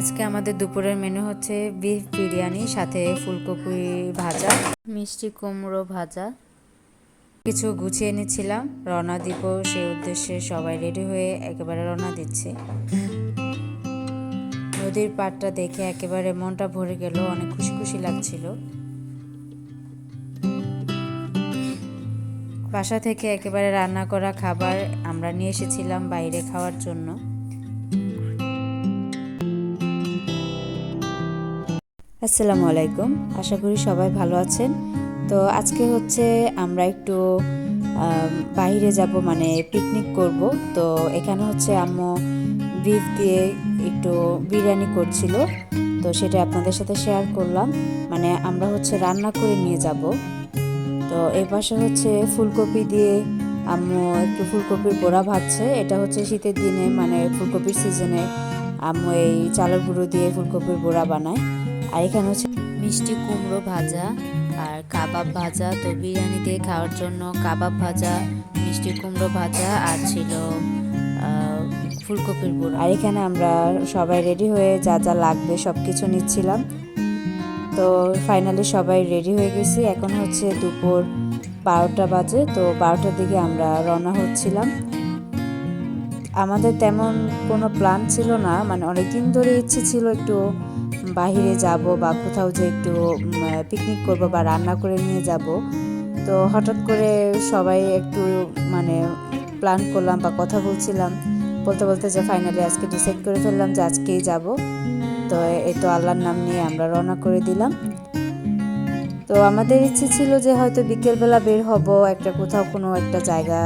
আজকে আমাদের দুপুরের মেনু হচ্ছে বিফ বিরিয়ানি, সাথে ফুলকপি ভাজা, মিষ্টি কুমড়ো ভাজা। কিছু গুছিয়ে নিচ্ছিলাম। রওনা দিব সেই উদ্দেশ্যে সবাই রেডি হয়ে একেবারে রওনা দিচ্ছে। নদীর পাড়টা দেখে একেবারে মনটা ভরে গেল, অনেক খুশি খুশি লাগছিল। বাসা থেকে একেবারে রান্না করা খাবার আমরা নিয়ে এসেছিলাম বাইরে খাওয়ার জন্য। আসসালামু আলাইকুম। আশা করি সবাই ভালো আছেন। তো আজকে হচ্ছে আমরা একটু বাইরে যাব মানে পিকনিক করব। তো এখানে হচ্ছে আম্মু বিফ দিয়ে একটু বিরিয়ানি করছিল। তো সেটা আপনাদের সাথে শেয়ার করলাম। মানে আমরা হচ্ছে রান্না করে নিয়ে যাব। তো এই পাশে হচ্ছে ফুলকপি দিয়ে আম্মু একটু ফুলকপির বড়া ভাজছে। এটা হচ্ছে শীতের দিনে মানে ফুলকপির সিজনে আম্মু এই চালের গুঁড়ো দিয়ে ফুলকপির বড়া বানায়। আর এখানে হচ্ছে মিষ্টি কুমড়ো ভাজা আর কাবাব ভাজা। তো বিরিয়ানি দিয়ে খাওয়ার জন্য কাবাব ভাজা, মিষ্টি কুমড়ো ভাজা আর ছিল ফুলকপির বড়া আর এখানে আমরা সবাই রেডি হয়ে যা যা লাগবে সব কিছু নিচ্ছিলাম। তো ফাইনালি সবাই রেডি হয়ে গেছি। এখন হচ্ছে দুপুর বারোটা বাজে। তো বারোটার দিকে আমরা রওনা হচ্ছিলাম। আমাদের তেমন কোনো প্ল্যান ছিল না। মানে অনেকদিন ধরে ইচ্ছে ছিল একটু বাইরে যাব বা কোথাও যে একটু পিকনিক করব বা রান্না করে নিয়ে যাব। তো হঠাৎ করে সবাই একটু মানে প্ল্যান করলাম বা কথা বলছিলাম। বলতে বলতে যে ফাইনালি আজকে ডিসাইড করে ফেললাম যে আজকেই যাব। তো এই তো আল্লাহর নাম নিয়ে আমরা রওনা করে দিলাম। তো আমাদের ইচ্ছে ছিল যে হয়তো বিকেলবেলা বের হব, একটা কোথাও কোনো একটা জায়গা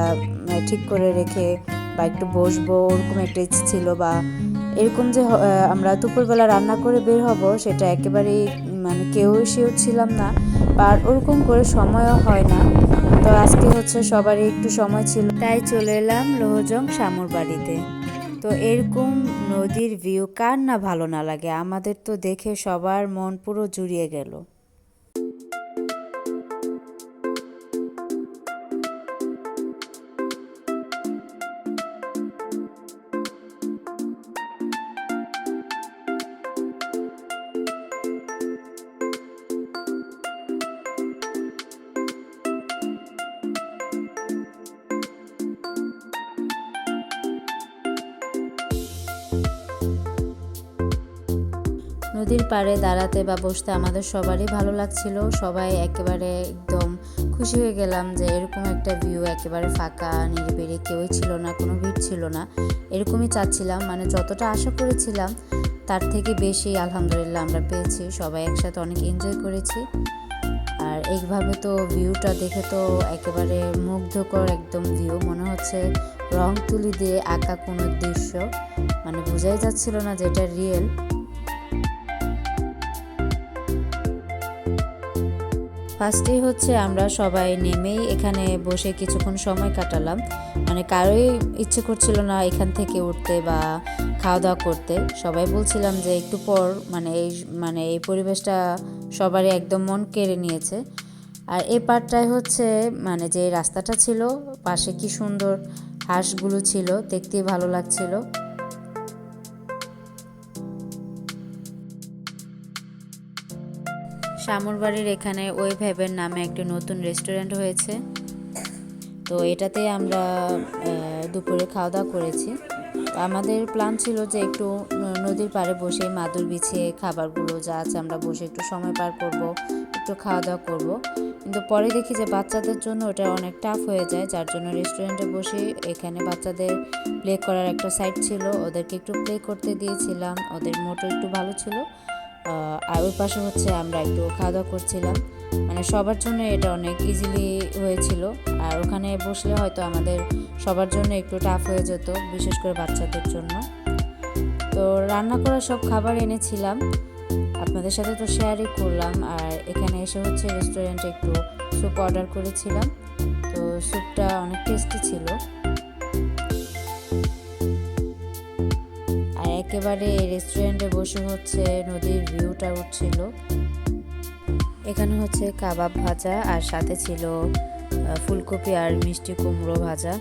ঠিক করে রেখে বা একটু বসবো, ওরকম একটা ইচ্ছে ছিল বা এরকম যে আমরা দুপুরবেলা রান্না করে বের হব, সেটা একেবারেই মানে কেউ সেও ছিলাম না আর ওরকম করে সময়ও হয় না। তো আজকে হচ্ছে সবারই একটু সময় ছিল। তাই চলে এলাম লোহজং শামুর বাড়িতে। তো এরকম নদীর ভিউ কার না ভালো না লাগে? আমাদের তো দেখে সবার মন পুরো জুড়িয়ে গেল। নদীর পাড়ে দাঁড়াতে বা বসতে আমাদের সবারই ভালো লাগছিল। সবাই একেবারে একদম খুশি হয়ে গেলাম যে এরকম একটা ভিউ একেবারে ফাঁকা, নিরিবিলি, কেউই ছিল না, কোনো ভিড় ছিল না। এরকমই চাচ্ছিলাম মানে যতটা আশা করেছিলাম, তার থেকে বেশি আলহামদুলিল্লাহ আমরা পেয়েছি। সবাই একসাথে অনেক এনজয় করেছি। আর এইভাবে তো ভিউটা দেখে তো একেবারে মুগ্ধকর একদম ভিউ মনে হচ্ছে রং তুলি দিয়ে আঁকা কোনো দৃশ্য। মানে বোঝাই যাচ্ছিল না যে এটা রিয়েল ফার্স্টেই হচ্ছে আমরা সবাই নেমেই এখানে বসে কিছুক্ষণ সময় কাটালাম। মানে কারোই ইচ্ছে করছিল না এখান থেকে উঠতে বা খাওয়া দাওয়া করতে। সবাই বলছিলাম যে একটু পর মানে এই মানে এই পরিবেশটা সবারই একদম মন কেড়ে নিয়েছে। আর এ পার্টটায় হচ্ছে মানে যে রাস্তাটা ছিল, পাশে কি সুন্দর হাঁসগুলো ছিল, দেখতেই ভালো লাগছিল। শামুরবাড়ির এখানে ওয়েব হেভেন নামে একটি নতুন রেস্টুরেন্ট হয়েছে। তো এটাতে আমরা দুপুরে খাওয়া দাওয়া করেছি আমাদের প্ল্যান ছিল যে একটু নদীর পাড়ে বসে মাদুর বিছিয়ে খাবারগুলো যা আছে আমরা বসে একটু সময় পার করব, একটু খাওয়া দাওয়া করব। কিন্তু পরে দেখি যে বাচ্চাদের জন্য ওটা অনেক টাফ হয়ে যায়, যার জন্য রেস্টুরেন্টে বসে এখানে বাচ্চাদের প্লে করার একটা সাইট ছিল। ওদেরকে একটু প্লে করতে দিয়েছিলাম, ওদের মোটর একটু ভালো ছিল। আর ওই পাশে হচ্ছে আমরা একটু খাওয়া দাওয়া করছিলাম। মানে সবার জন্য এটা অনেক ইজিলি হয়েছিল। আর ওখানে বসলে হয়তো আমাদের সবার জন্য একটু টাফ হয়ে যেত, বিশেষ করে বাচ্চাদের জন্য। তো রান্না করা সব খাবার এনেছিলাম। আপনাদের সাথে তো শেয়ারই করলাম। আর এখানে এসে হচ্ছে রেস্টুরেন্টে একটু স্যুপ অর্ডার করেছিলাম। তো স্যুপটা অনেক টেস্টি ছিল। একেবারে রেস্টুরেন্টে বসে হচ্ছে নদীর ভিউটা উঠছিল। এখানে হচ্ছে কাবাব ভাজা আর সাথে ছিল ফুলকপি আর মিষ্টি কুমড়ো ভাজা।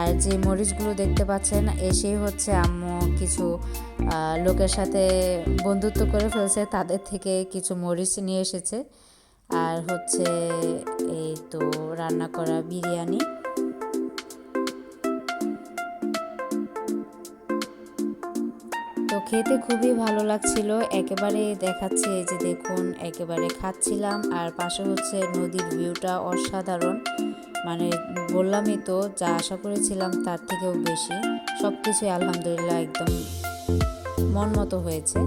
আর যে মরিচগুলো দেখতে পাচ্ছেন, এসেই হচ্ছে আম্মু কিছু লোকের সাথে বন্ধুত্ব করে ফেলছে, তাদের থেকে কিছু মরিচ নিয়ে এসেছে। আর হচ্ছে এই তো রান্না করা বিরিয়ানি। খেতে খুবই ভালো লাগছিল। একেবারে দেখাচ্ছে এই যে দেখুন, একেবারে খাচ্ছিলাম। আর পাশে হচ্ছে নদীর ভিউটা অসাধারণ। মানে বললামই তো, যা আশা করেছিলাম তার থেকেও বেশি। সব কিছুই আলহামদুলিল্লাহ একদম মন মতো হয়েছে।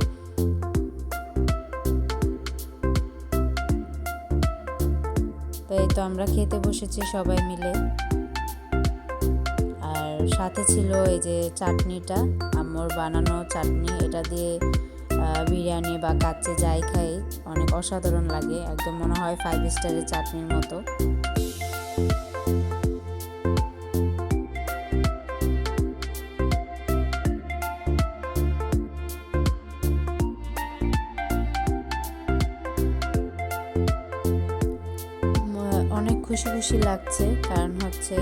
তো এই তো আমরা খেতে বসেছি সবাই মিলে। সাথে ছিল এই যে চাটনিটা আম্মুর বানানো চাটনি। এটা দিয়ে বিরিয়ানি বা কাচ্চে যাই খাই, অনেক অসাধারণ লাগে, একদম মনে হয় ফাইভ স্টারের চাটনির মতো। খুশি খুশি লাগছে। কারণ হচ্ছে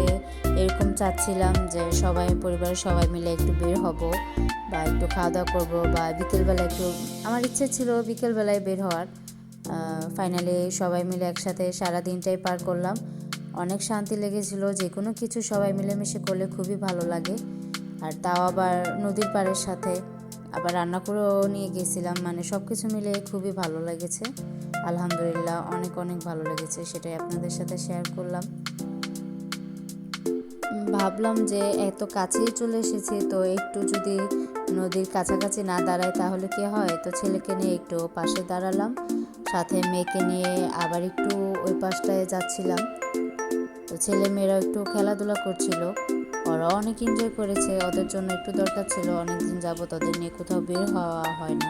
এরকম চাচ্ছিলাম যে সবাই, পরিবারের সবাই মিলে একটু বের হব বা একটু খাওয়া দাওয়া করব বা বিকেলবেলা একটু, আমার ইচ্ছে ছিল বিকেলবেলায় বের হওয়ার। ফাইনালি সবাই মিলে একসাথে সারা দিনটাই পার করলাম। অনেক শান্তি লেগেছিল, যে কোনো কিছু সবাই মিলেমিশে করলে খুবই ভালো লাগে। আর তাও আবার নদীর পাড়ের সাথে আবার রান্না করেও নিয়ে গেছিলাম মানে সব কিছু মিলে খুবই ভালো লেগেছে। আলহামদুলিল্লাহ অনেক অনেক ভালো লেগেছে, সেটাই আপনাদের সাথে শেয়ার করলাম। ভাবলাম যে এত কাছেই চলে এসেছি, তো একটু যদি নদীর কাছাকাছি না দাঁড়ায় তাহলে কি হয়? তো ছেলেকে নিয়ে একটু পাশে দাঁড়ালাম, সাথে মেয়েকে নিয়ে আবার একটু ওই পাশটায় যাচ্ছিলাম। তো ছেলে মেয়েরা একটু খেলাধুলা করছিল ওরা অনেক এনজয় করেছে, ওদের জন্য একটু দরকার ছিল, অনেকদিন যাবত ওদের নিয়ে কোথাও বের হওয়া হয় না।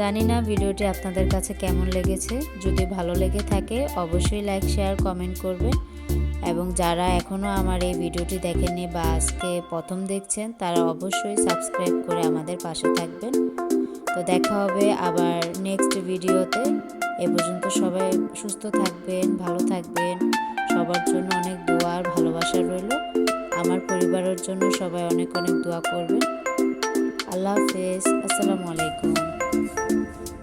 জানি না ভিডিওটি আপনাদের কাছে কেমন লেগেছে। যদি ভালো লেগে থাকে, অবশ্যই লাইক শেয়ার কমেন্ট করবেন। এবং যারা এখনও আমার এই ভিডিওটি দেখেননি বা আজকে প্রথম দেখছেন, তারা অবশ্যই সাবস্ক্রাইব করে আমাদের পাশে থাকবেন। তো দেখা হবে আবার নেক্সট ভিডিওতে। এ পর্যন্ত সবাই সুস্থ থাকবেন, ভালো থাকবেন। সবার জন্য অনেক দোয়া আর ভালোবাসা রইল। আমার পরিবারের জন্য সবাই অনেক অনেক দোয়া করবেন। আল্লাহ হাফেজ। আসসালামু আলাইকুম। Thank you.